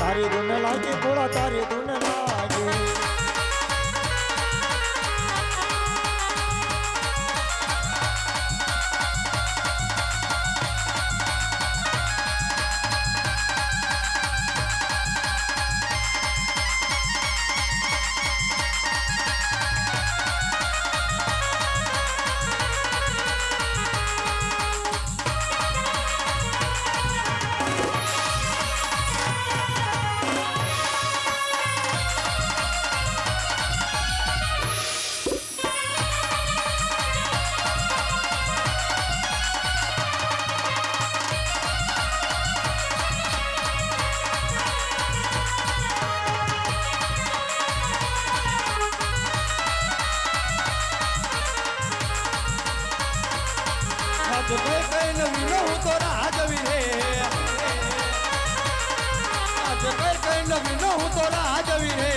તારી ધૂન લાગી ગોળા તારી ધૂન લાગે. તો રાજવી રે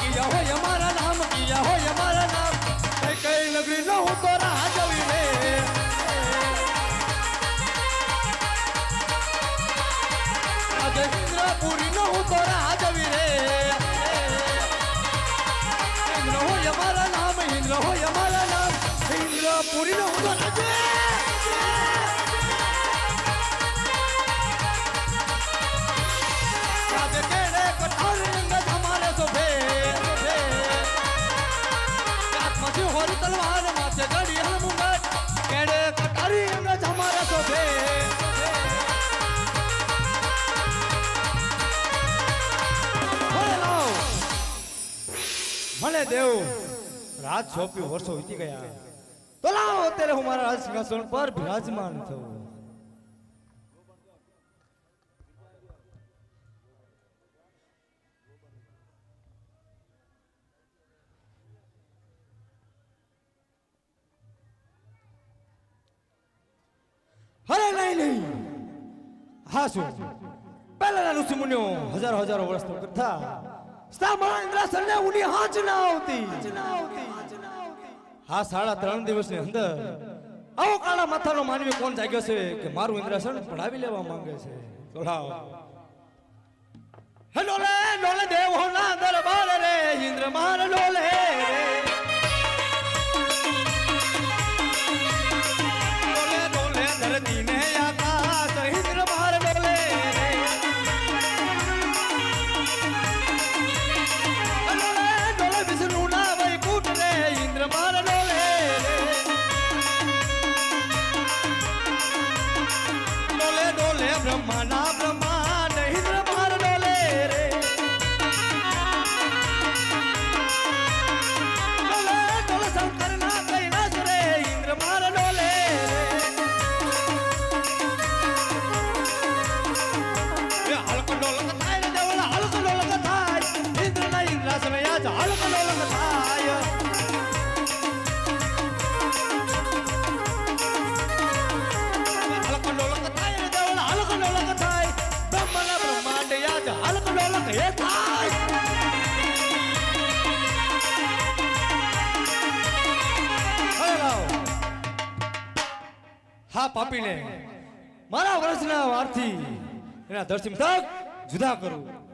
કિયા હોય અમારા નામ કિયા હોય અમારા નામ. કઈ નગરી ન હું રાજવી ઇન્દ્રપુરી હું તો રાજવી રે ઇન્દ્ર હોય અમારા નામ, ઇન્દ્ર હોય અમારા નામ. ઇન્દ્રપુરી નો હું તો રાજે દેવ. રાજ સોંપ્યું વર્ષો વીતી ગયા. તો અત્યારે હું મારા રાજ પર બિરાજમાન અરે નહીં નહીં. હા, શું? પહેલાના ઋષિ મુનિઓ હજારો હજારો વર્ષ કરતા. ઉની હાચ ના અંદર આવો કાળા માથાનો માનવી કોણ જાગ્યો છે કે મારું ઇન્દ્રાસન લેવા માંગે છે? તો લાવ હે ડોલે ડોલે દેવો દરબાર રે ઇન્દ્ર માર ડોલે એના તક જુદા કરું.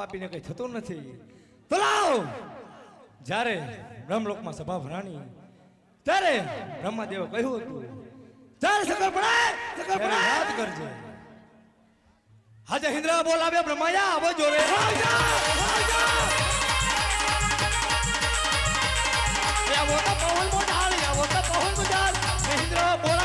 પાપીને કઈ થતું નથી. તો લાવ જ્યારે બ્રહ્મલોકમાં સભા ભરાણી ત્યારે બ્રહ્માદેવે કહ્યું હતું ચાલ સકર પડાય સકર પડાય યાદ કરજે. હાજે હિન્દ્રા બોલાવે બ્રહ્માયા આવો જોરે આવો તો પવન મોઢાળી આવો તો પવન બજાર મહેન્દ્ર બોલાવે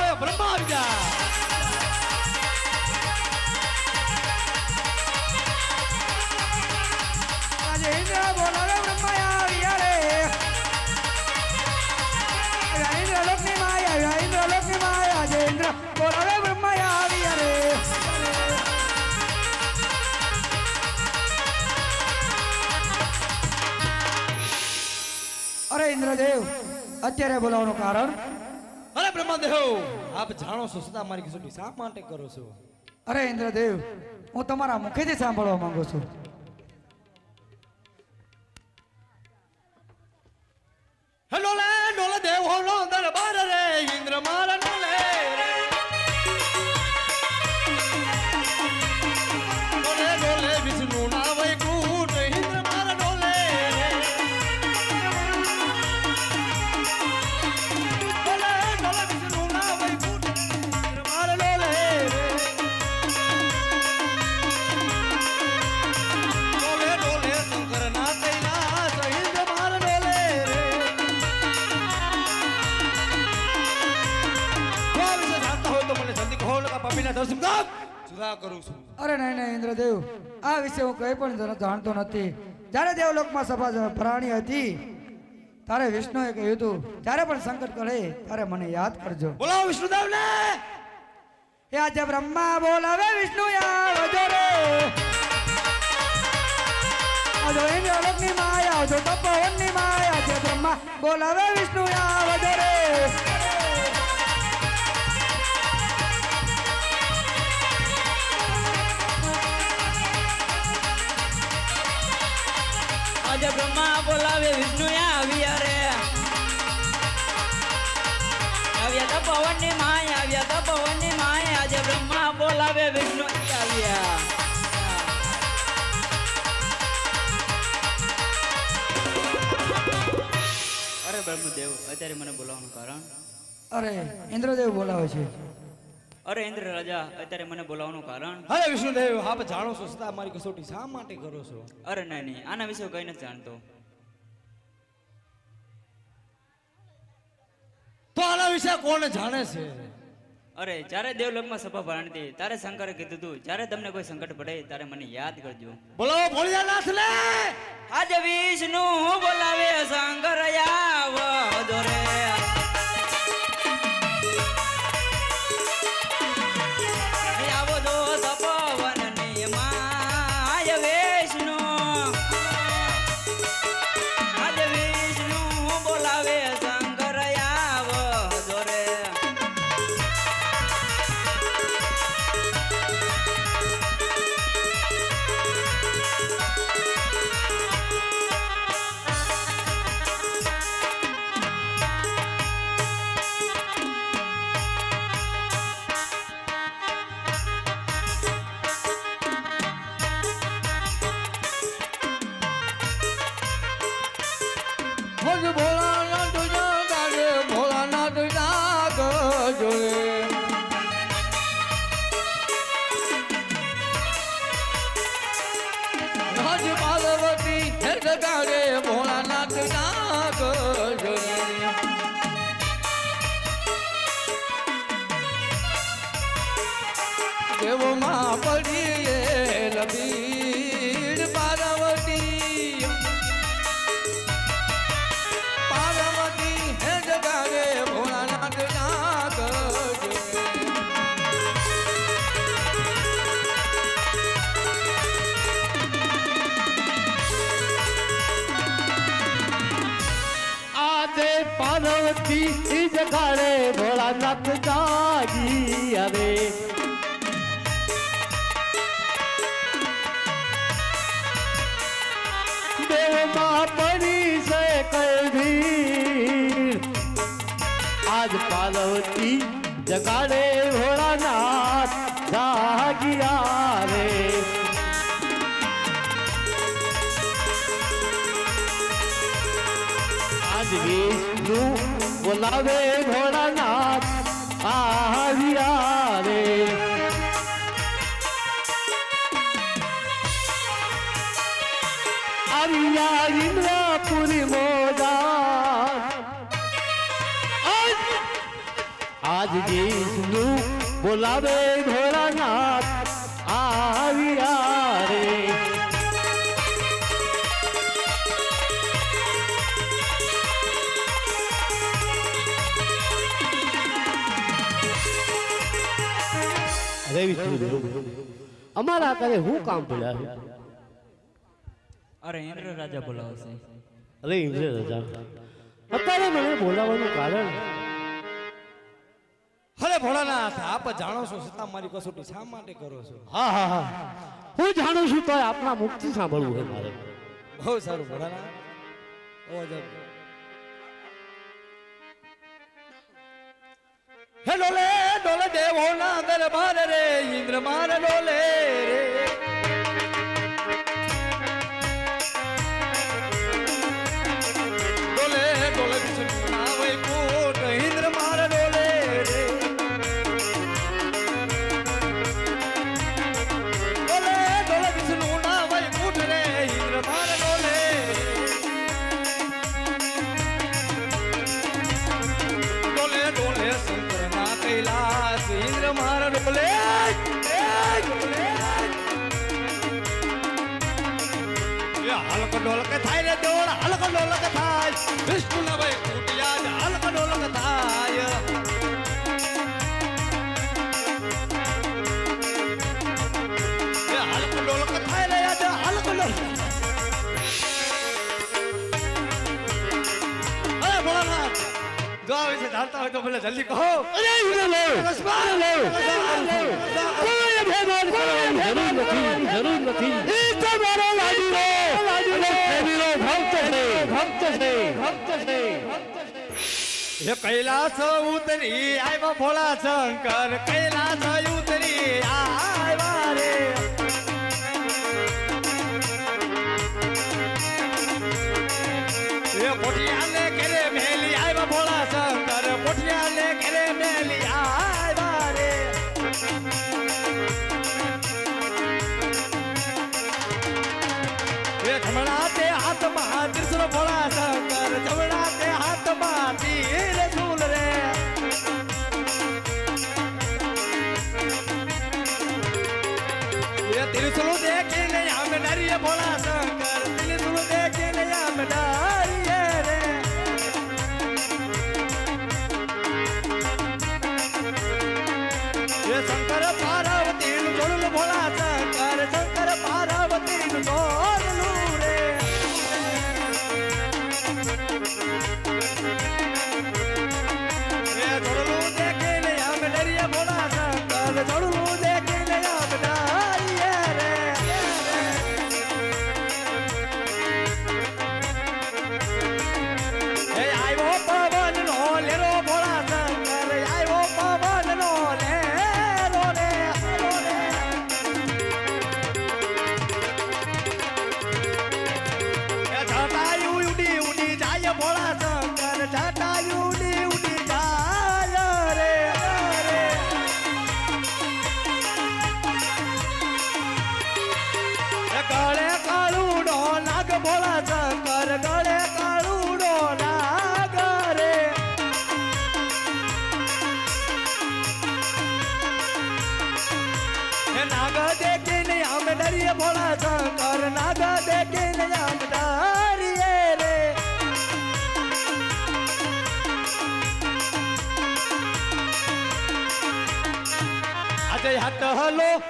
ઇન્દ્રદેવ. અત્યારે બોલાવવાનું કારણ? અરે બ્રહ્માદેવ આપ જાણો છો સદા મારી કસોટી શા માટે કરો છો? અરે ઇન્દ્રદેવ હું તમારા મુખેથી સાંભળવા માંગુ છું. હેલો લે ડોલે દેવ હોનો દરબાર રે ઇન્દ્ર મારા કર જુદા કરું છું. અરે નહીં નહીં ઇન્દ્રદેવ આ વિશે હું કંઈ પણ જાણતો નથી. જ્યારે દેવલોકમાં સભા પ્રાણી હતી તારે વિષ્ણુએ કહ્યું હતું ત્યારે પણ સંકટ કરે ત્યારે મને યાદ કરજો. બોલાવો વિષ્ણુદેવ ને એ આજે બ્રહ્મા બોલાવે વિષ્ણુ આવજો રે આજો ઇન્દ્રલોકની માયા આજો તપોવનની માયા. આજે બ્રહ્મા બોલાવે વિષ્ણુ આવજો રે આજે બ્રહ્મા બોલાવે વિષ્ણુ આવ્યા રે. આવ્યા તો પવનની માય આવ્યા તો પવનની માય. આજે બ્રહ્મા બોલાવે વિષ્ણુ આવ્યા. અરે બ્રહ્મદેવ અત્યારે મને બોલાવવાનું કારણ? અરે ઇન્દ્રદેવ બોલાવે છે. અરે ઇન્દ્ર રાજા અત્યારે મને બોલાવવાનું કારણ? અરે વિષ્ણુદેવ આપ જાણો છો સદા મારી કસોટી શા માટે કરો છો? અરે નહીં નહીં આના વિશે કઈ નથી જાણતો. તો આના વિશે કોણ જાણે છે? અરે જ્યારે દેવલોકમાં સભા ભરાણી હતી ત્યારે શંકરે કીધું હતું જ્યારે તમને કોઈ સંકટ પડે ત્યારે મને યાદ કરજો. બોલો ભોળિયાનાથ લે આજે વિષ્ણુ બોલાવે શંકર ભજ ભોળાનાથ જાગે ઈ જગાડે ભોળાનાથ જાગી આવે. દેવમાં પડી છે કલભીર આજ પાર્વતી જગાડે ભોળાનાથ જાગી આવે. બોલાવે ભોળાનાથ આવ્યા રે. આવ્યા ઇન્દ્રપુરી મોદા આજ વિષ્ણુ બોલાવે ભોળાનાથ આવ્યા હે વિષ્ણુદેવ અમારા કરે હું કામ પડ્યા અરે ઇન્દ્ર રાજા બોલાવશે. અરે ઇન્દ્ર રાજા અત્યારે મને બોલાવવાનું કારણ? અરે ભોળાનાથ આપ જાણો છો છતાં મારી કસોટી શા માટે કરો છો? હા હા હા. હું જાણું છું તો આપના મુક્તિ સાંભળવું છે મારે. બહુ સારું ભોળાનાથ. ઓ જબ હેલો ડોલે! ડોલે દેવો ના દરબાર રે ઇન્દ્ર માર ડોલે રે. ભલે જલ્દી કહો. અરે ઇન્દ્રદેવ ઇન્દ્રદેવ કોઈ ભેદાન કરવાની જરૂર નથી જરૂર નથી. એ તો મારો લાડીલો લાડીલો પ્રેમીનો ભક્ત છે. ભક્ત છે. ભક્ત છે. હે કૈલાસ ઉતરી આવ્યા ભોળા શંકર. કૈલાસ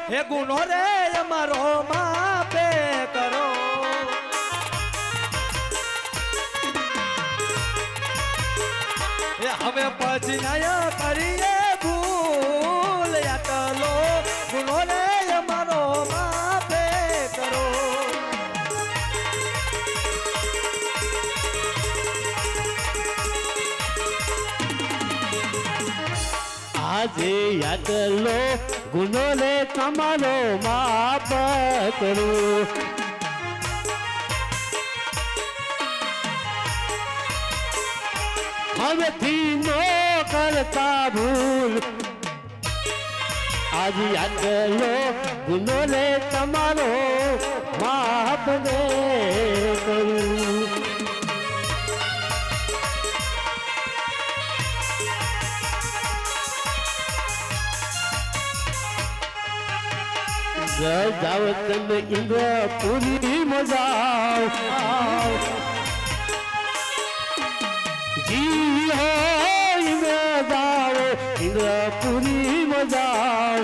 હે ગુનો રે અમારો માપે કરો. હવે પછી નયા કરીએ. આજે યાદ લો ગુનો ને તમારો માફ કરું. હવેથી નો કરતા ભૂલ. આજ યાદ લો ગુનો ને તમારો માપ ને કરું. જાઓ તમે ઇન્દ્રપુરી મજા જી હો જાઓ ઇન્દ્રપુરી મજા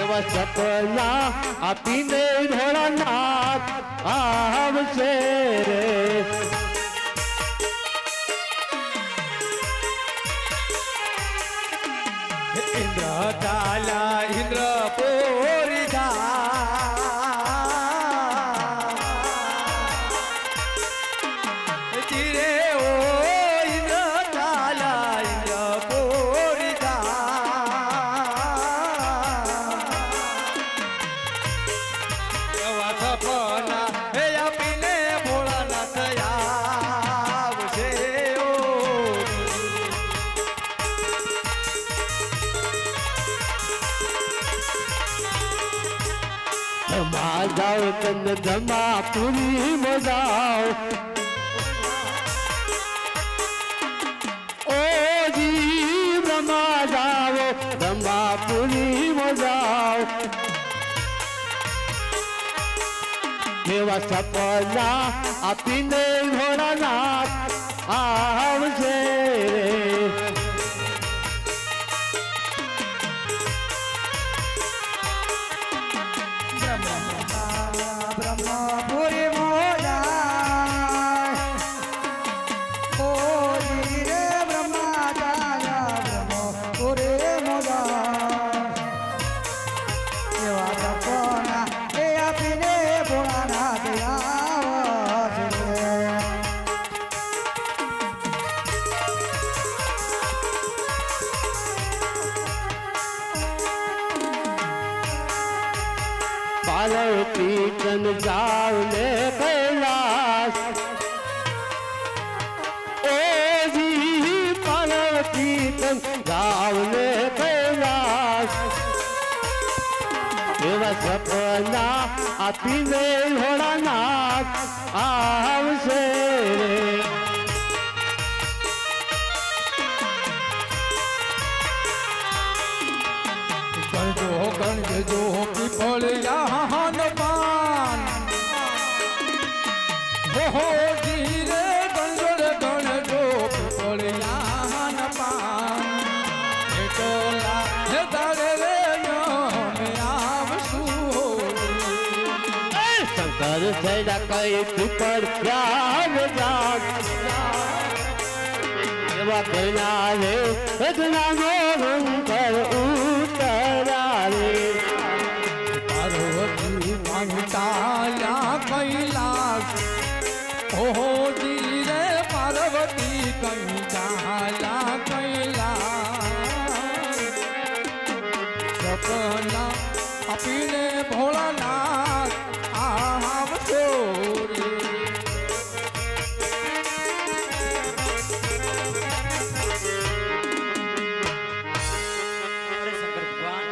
એવા સપના આપીને ભોળાનાથ આવશે રે. જાઓ, તને ધમા પૂરી મજાઓ. ઓ જી બ્રહ્મા જાઓ ધમા પૂરી મજાઓ. એવા સપના આપીને ઘોડાનાથ આવશે રે. ગણજો ગણજો પીપળિયાન પાન હો ધીરે ગણજો રે ગણજો પીપળિયાન પાન એટલા હે તારે રે અમે આવશું શંકર સૈડા કઈ પીપર રામ જાગ એવા કૈલા રે રચના શંકર આપીને ભોળાનાથ રે અરે ભગવાન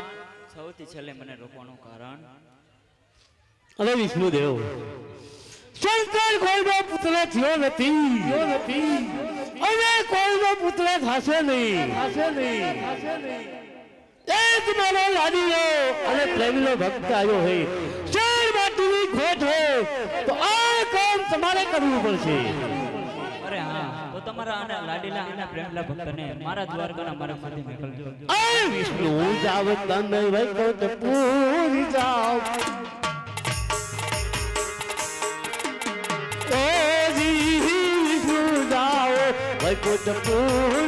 સૌથી છેલ્લે મને રોકવાનું કારણ? હવે વિષ્ણુદેવ. શંકર કોઈનો પુત્ર થયો નથી. હવે કોઈનો પુત્ર થશે નહીં. થશે નહીં એ જ મારો લાડીલો અને પ્રેમનો ભક્ત આવ્યો હોય ચાર માટીની ખોટ હોય તો આ કામ તમારે કરવું પડશે. અરે હા તો તમારા આના લાડીલા અને પ્રેમલા ભક્તને મારા દ્વારકાના મારા માથે મોકલજો આ વિષ્ણુ જાવ વૈકુંઠ પૂરી જાવ. ઓ જી વિષ્ણુ જાઓ વૈકુંઠ પૂરી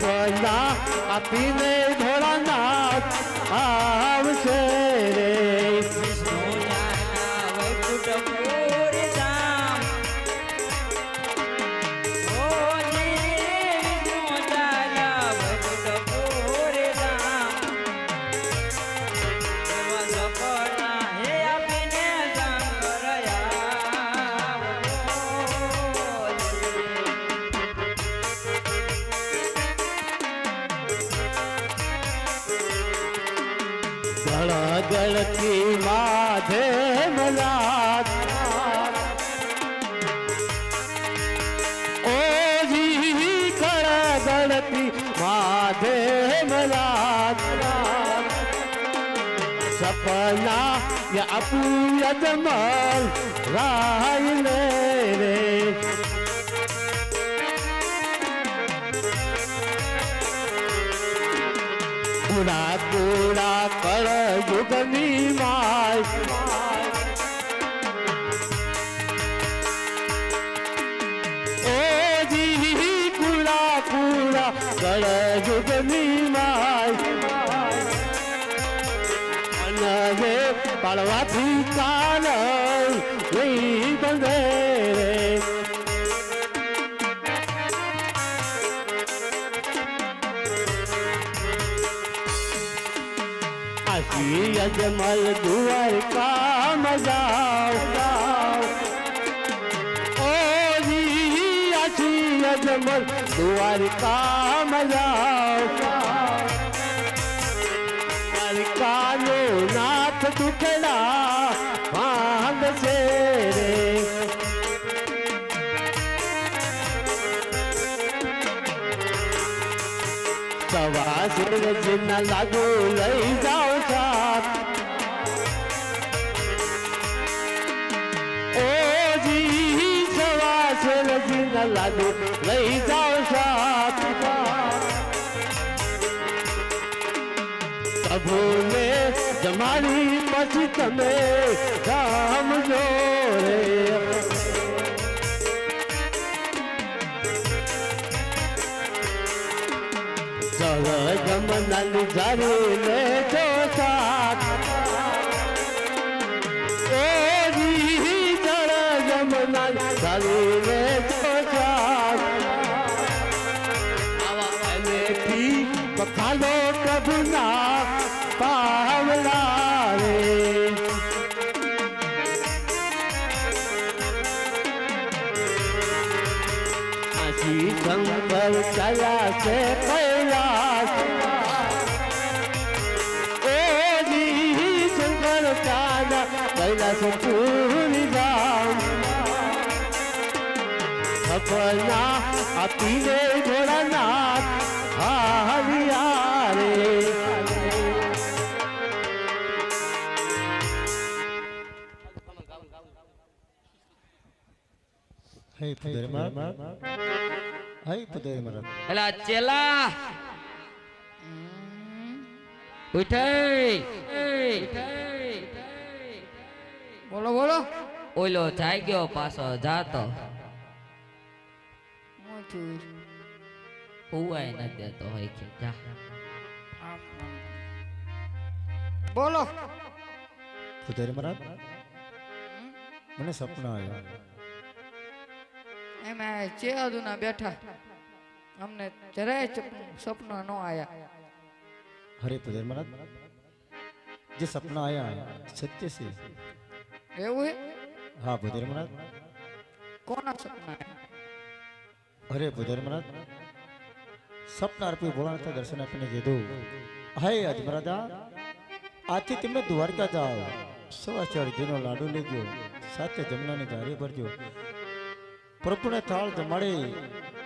સપના આપીને ભોળાનાથ આવશે. ગળતી માધે મલાત ઓ જી ગળતી માધે મલાત સપના યા અપુ યજમલ રાય કુડા કળ યુગની માય અને પાડવાથી કાન નહીં બંધે રે આશી અજમલ દ્વારકા મજાવ ઓજી સવા સૂરજના લાગુ લઈ જાઓ સાથ જી સવા સૂરજના લાગુ લઈ જાઓ જમાડી પછી તમે સમજો રે જળ જમનાની જારી લે એલા ચેલા! ઉઠે બોલો બોલો. ઓલો જાય ગયો પાછો જાતો. હુવાય ન દેતો હોય કે જા. આમ, આમ. બોલો મને સપના આવ્યા. એમાં જે અધુના બેઠા. અમને જરાય ચપ- સપના ન આયા. હરે પુદરે મારા જે સપના આયા સત્ય છે. એવું હે? હા પુદરે મારા કોના સપના આયા? અરે પુદરે મારા સપના અર્પી ભોળાનાથ દર્શન આપીને કીધું હાય અજમરાદા આજથી તમે દ્વારકા જાઓ. સવા ચાર ઘીનો લાડુ લેજો સાથે જમનાની ધારી ભરજો. પ્રભુને થાળ જમાડી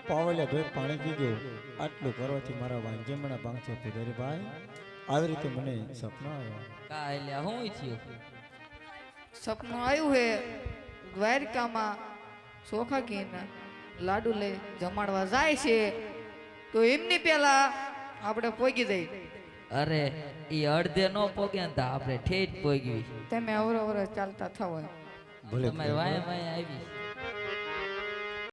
પાવલિયા ધોઈ પાણી પીજો આટલું કરવાથી મારા વાંજમણા ભાંગશે પુજારી ભાઈ. આવી રીતે મને સપનો આવ્યો. કા એટલે હું થયું? સપનું આવ્યું હે દ્વારકામાં ચોખા ઘીના લાડુ લઈ જમાડવા જાય છે તો એમની પેલા આપણે પોગી દઈ અરે એ અડધે નો પોગે ને તો આપણે ઠેઠ પોગી તમે અવરો અવરો ચાલતા થવો ભલે તમારે વાય વાય આવી.